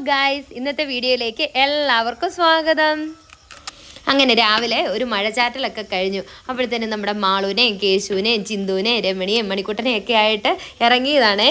Guys ഇന്നത്തെ വീഡിയോയിലേക്ക് എല്ലാവർക്കും സ്വാഗതം. അങ്ങനെ രാവിലെ ഒരു മഴച്ചാറ്റലൊക്കെ കഴിഞ്ഞു. അപ്പോഴത്തേനും നമ്മുടെ മാളുവിനെയും കേശുവിനെയും ചിന്തുവിനെയും രമണിയെയും മണിക്കുട്ടനെയും ഒക്കെ ആയിട്ട് ഇറങ്ങിയതാണേ.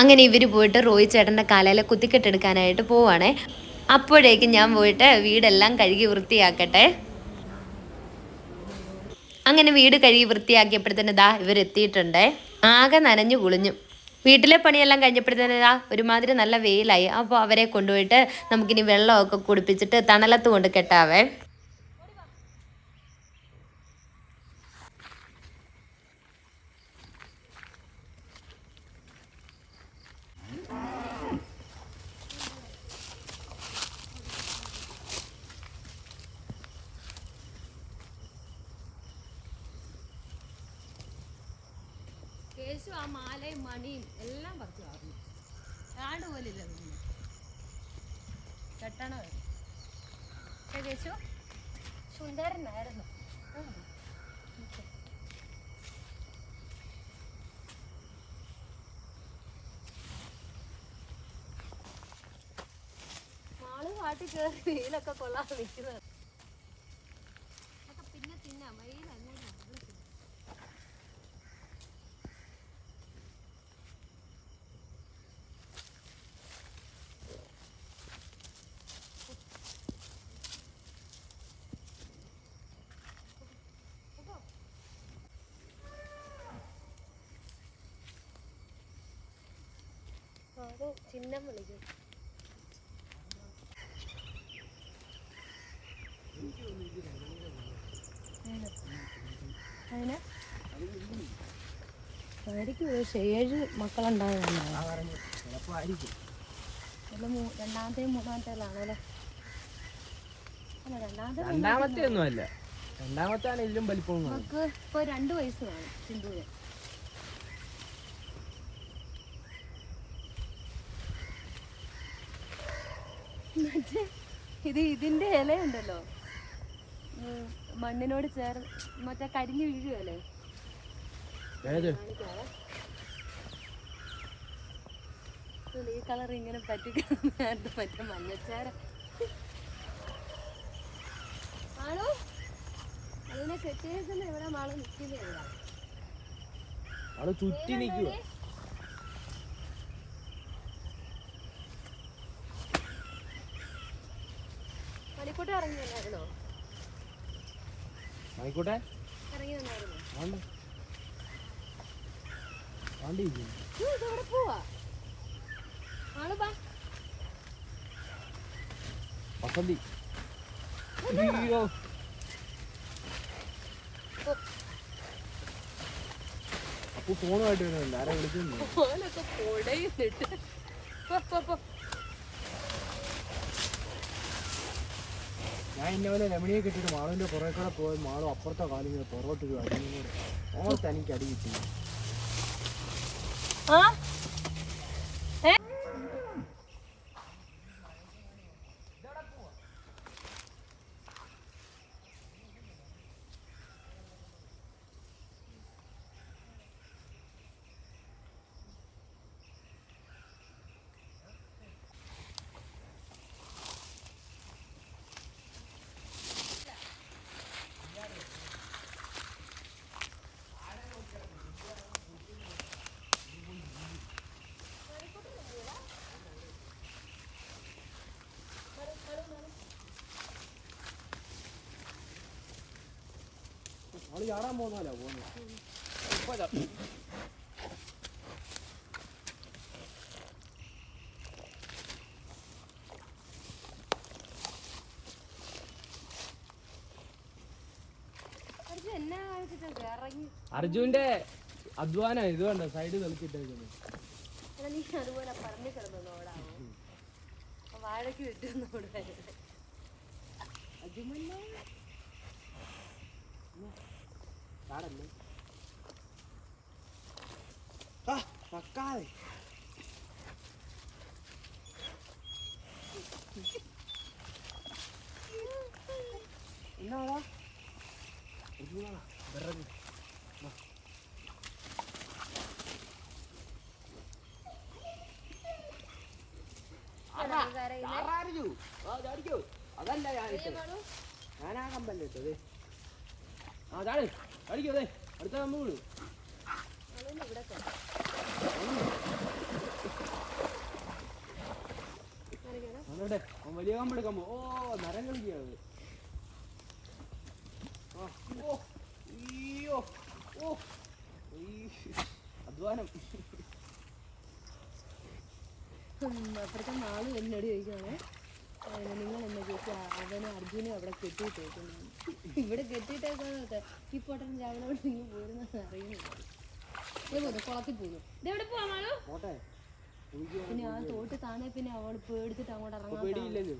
അങ്ങനെ ഇവർ പോയിട്ട് റോയി ചേട്ടന്റെ കാലയിലെ കുത്തിക്കെട്ടെടുക്കാനായിട്ട് പോവാണേ. അപ്പോഴേക്കും ഞാൻ പോയിട്ട് വീടെല്ലാം കഴുകി വൃത്തിയാക്കട്ടെ. അങ്ങനെ വീട് കഴുകി വൃത്തിയാക്കിയപ്പോഴത്തേന് ദാ ഇവരെത്തിയിട്ടുണ്ടേ ആകെ നനഞ്ഞു കുളിഞ്ഞു. വീട്ടിലെ പണിയെല്ലാം കഴിഞ്ഞപ്പോഴത്തേന് ദാ ഒരുമാതിരി നല്ല വെയിലായി. അപ്പോൾ അവരെ കൊണ്ടുപോയിട്ട് നമുക്കിനി വെള്ളമൊക്കെ കുടിപ്പിച്ചിട്ട് തണലത്ത് കൊണ്ട് കെട്ടാവേ. കേശു ആ മാലയും മണിയും എല്ലാം പറിച്ചു കളഞ്ഞു ആണ്ട് പോലില്ല പിന്നെ കെട്ടണോ യേശു സുന്ദരനായിരുന്നു. പാട്ടി മാൾ കാട്ടിൽ കയറി വെയിലൊക്കെ കൊള്ളാതെ നിൽക്കുന്നത്. ചിഹ്നം വിളിക്കും. അതിന്? ആയിരിക്കും പക്ഷേ ഏഴ് മക്കളുണ്ടാകും രണ്ടാമത്തെ രണ്ടാമത്തെ ഒന്നും അല്ല? രണ്ടാമത്തെ ആണ് ഇതിലും വലിപ്പം നമുക്ക് ഇപ്പോൾ രണ്ട് വയസ്സ് കാണും സിന്ധുവിന്. ഇത് ഇതിന്റെ ഇലയുണ്ടല്ലോ. മണ്ണിനോട് ചേർ മറ്റേ കരിഞ്ഞു വീഴുകയല്ലേ? ഈ കളർ ഇങ്ങനെ പറ്റിക്കാൻ മറ്റേ മഞ്ഞച്ചാര. ആണോ അതിനെ കെട്ടിയേക്കുന്ന ഇവിടെ മാൾ നിൽക്കുന്നില്ല. അവൾ ചുറ്റി നിൽക്കുക ഇറങ്ങി വന്നായിരുന്നോ? ആയിക്കോട്ടെ. ഇറങ്ങി വന്നായിരുന്നോ? വേണ്ട. പോവാ. വസന്തി. അയ്യോ. അപ്പൊ ഫോണുമായിട്ട് വരുന്നുണ്ട്. ആരാ വിളിക്കുന്നു ഫോണൊക്കെ പൊടയുന്നിട്ട് പോ, പോ, പോ. ഞാൻ എന്നെ പോലെ രമണിയെ കിട്ടിയിട്ട് മാളുവിന്റെ പുറകെ കൂടെ പോയി മാളും അപ്പുറത്തെ കാലിൽ പുറകോട്ട് ഒരു അടിയും കൂടെ ഓർത്ത് എനിക്ക് അടി കിട്ടി. ചാടാൻ പോകുന്നല്ലോ പോകുന്നത്? എന്നാ കാണിച്ചിട്ട് ഇറങ്ങി അർജുന്റെ അധ്വാനം ഇത് വേണ്ട സൈഡ് കളിച്ചിട്ടേക്കുന്നത് എടാ, ചാടല്ലേ ആ പക്കാതെ എന്നാടാ അർജുനാ വിറക് അതല്ല ഞാൻ ഞാനാ കമ്പല്ല ഇട്ടത് ആ ചാട് ചാടിക്കോ അതെ അടുത്ത കമ്പ് വീട്. ഇവിടെ അതെ അവൻ വലിയ കമ്പെടുക്കാൻ ഓ നരം കളിക്കാത് ആ ഓ അയ്യോ ഓ അധ്വാനം. അപ്പുറത്തെ നാളും എന്നടി ചോദിക്കുകയാണെ നിങ്ങൾ എന്നെ ചേച്ചി അവന് അർജുനും അവിടെ കെട്ടിയിട്ടേക്കുന്നു. ഇവിടെ കെട്ടിയിട്ടേക്കാന്നൊക്കെ ഈ പൊട്ടൻ അവിടെ നിങ്ങൾ പോരുന്ന അറിയുന്നില്ല. കുളത്തിൽ പോകുന്നു ഇതെവിടെ പോവാണോ പിന്നെ ആ തോട്ട് താനെ പിന്നെ അവൾ പേടിച്ചിട്ട് അങ്ങോട്ട് ഇറങ്ങാൻ പേടിയില്ലല്ലോ.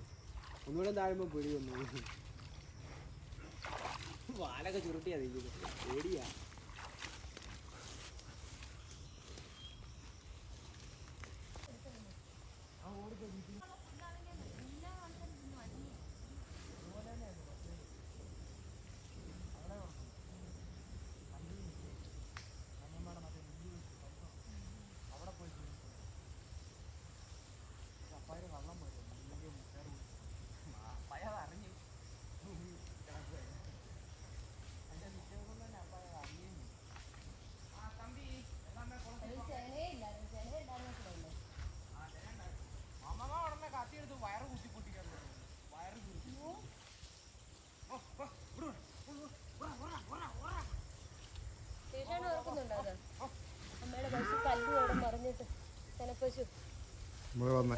ഒന്നുകൂടെ താഴുമ്പോ പേടി വന്നു. വാലൊക്കെ ചുരുട്ടിയാ പേടിയാ. നമ്മൾ വന്നേ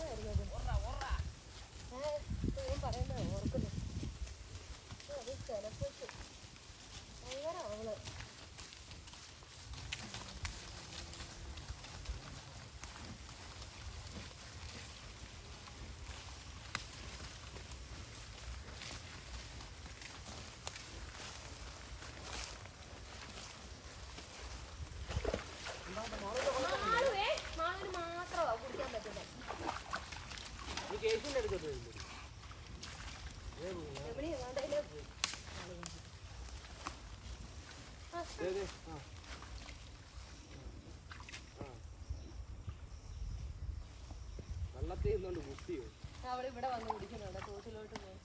വെള്ളത്തിൽ നിന്നോണ്ട് കുത്തിയോ അവൾ ഇവിടെ വന്ന് കുടിക്കുന്നുണ്ട് തോട്ടിലോട്ട് പോയി.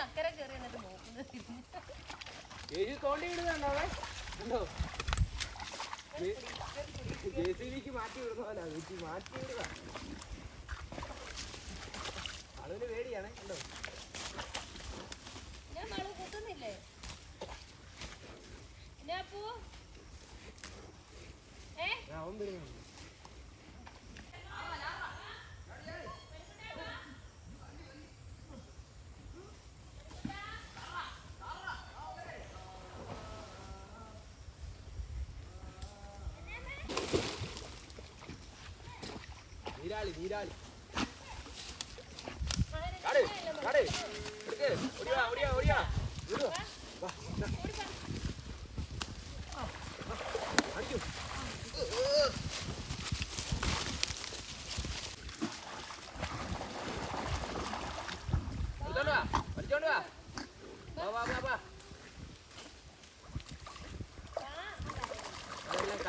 അക്കരെ കയറി എന്നിട്ട് നോക്കുന്നത് ചേച്ചി തോണ്ടി വിടുന്നുണ്ടോ അവൻ ഉണ്ടോ? ജെ സി ബിക്ക് മാറ്റി വിടുന്ന പോലെ മാറ്റി വിടുക. അതിന് പേടിയാണേ ഉണ്ടോ? ഞാൻ മളു കുത്തുന്നില്ലേ എന്നാ വരുന്നുണ്ട് നീരാളി നീരാളി ചാട് ചാട് എടുക്ക് ഓടിയാ ഓടിയാ ഓടിയാ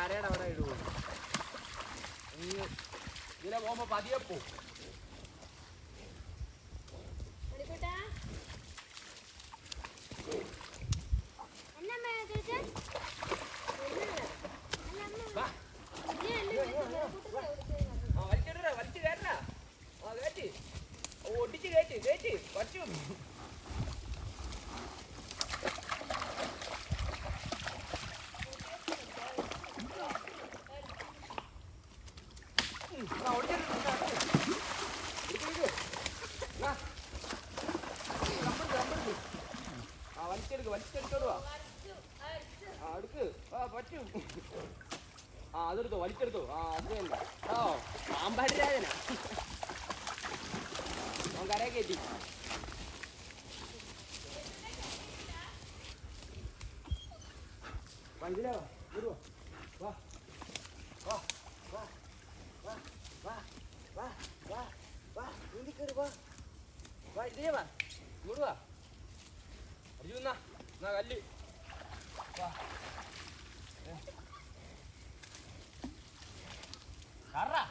കരയുടെ അവിടെ ഇടുക ഇതിലെ പോകുമ്പോ പതിയെ പോവും ഒടിച്ച് കയറ്റി. കയറ്റി പറ്റും ആ വലിച്ചെടുക്ക് വലിച്ചെടുത്തോട് വാ ആ എടുക്ക് ആ പറ്റും ആ അതെടുത്തോ വലിച്ചെടുത്തോ. ആ അത് തന്നെ. ഓ പാമ്പാടി രാജന. വാ. ഇതിലേ വാ. ഇങ്ങോട്ട് വാ. വാ കറ.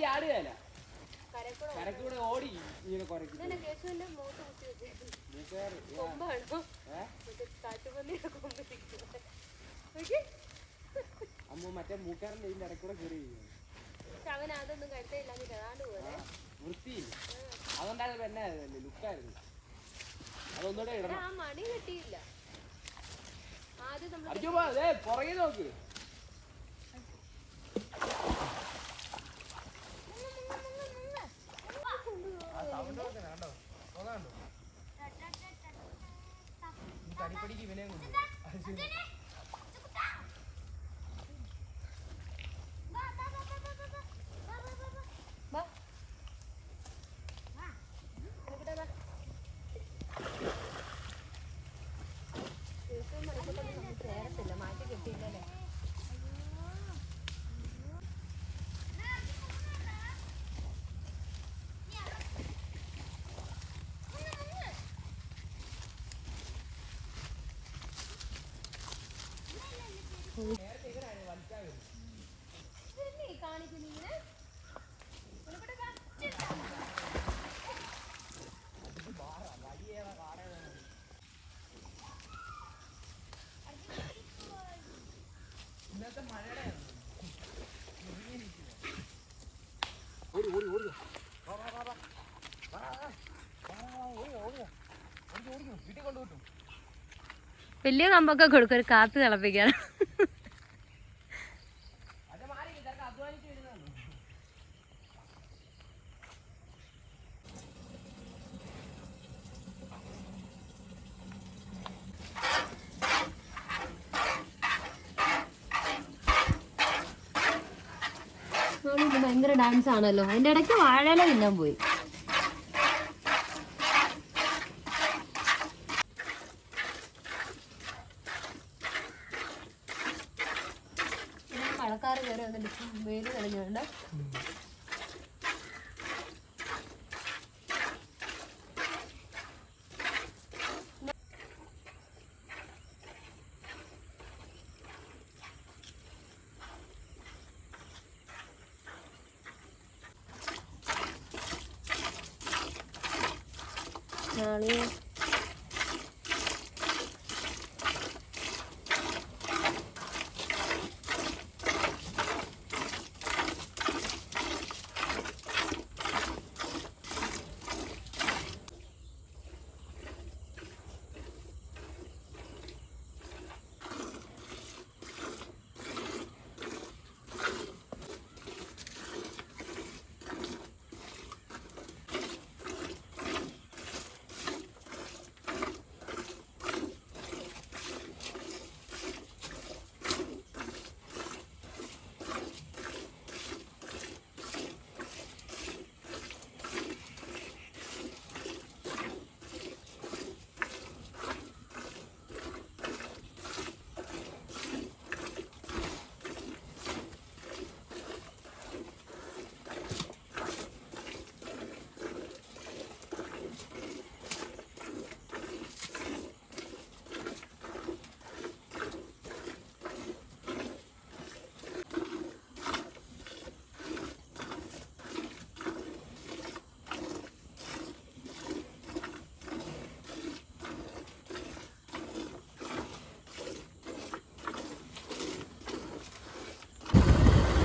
ഓടി ആടുകയല്ല കരക്കൂടെ ഓടി. ഇങ്ങനെ കുറയ്ക്കും. അമ്മ മറ്റേ മൂക്കാറിന്റെ ഇതിന്റെ ഇടക്കൂടെ കയറി അവൻ അതൊന്നും കരുതയില്ലാന്ന് കാണാണ്ട് പോലെ വൃത്തിയില്ല. അതുകൊണ്ടാണ് പെണ്ണെ ലുക്കായിരുന്നു. അതൊന്നുകൂടെ ഇടണം. ആ മണി കിട്ടിയില്ല. ആദ്യം നമ്മൾ പുറകെ നോക്ക്. ഇന്നത്തെ മഴയുടെ ഓടി ഓടി ഓടി. വാ വാ വാ വാ ഓടി. ഓടി ഓടി ഓടി. വീട്ടിൽ കൊണ്ടുപോയിട്ടു. വലിയ കമ്പൊക്കെ കൊടുക്കും ഒരു കാത്ത് തിളപ്പിക്കാൻ. ഭയങ്കര ഡാൻസ് ആണല്ലോ. അതിന്റെ ഇടയ്ക്ക് വാഴയില തിന്നാൻ പോയി. കളർ കയറി വന്നിട്ട് വേര് തെളിഞ്ഞുകൊണ്ട്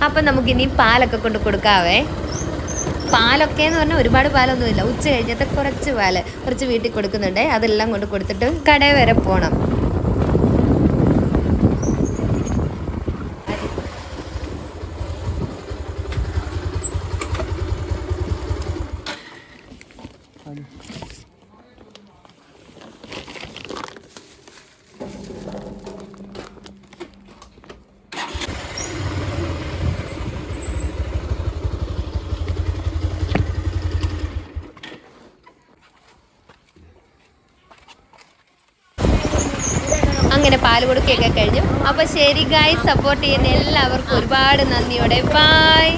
അപ്പം നമുക്കിനി പാലൊക്കെ കൊണ്ട് കൊടുക്കാവേ. പാലൊക്കെ എന്ന് പറഞ്ഞാൽ ഒരുപാട് പാലൊന്നുമില്ല. ഉച്ച കഴിഞ്ഞത്തെ കുറച്ച് പാൽ കുറച്ച് വീട്ടിൽ കൊടുക്കുന്നുണ്ട്. അതെല്ലാം കൊണ്ട് കൊടുത്തിട്ട് കടയിൽ വരെ പോകണം അങ്ങനെ പാൽ കൊടുക്കുകയൊക്കെ കഴിഞ്ഞു. അപ്പോൾ ശരി ഗായ് സപ്പോർട്ട് ചെയ്യുന്ന എല്ലാവർക്കും ഒരുപാട് നന്ദിയോടെ. ബായ്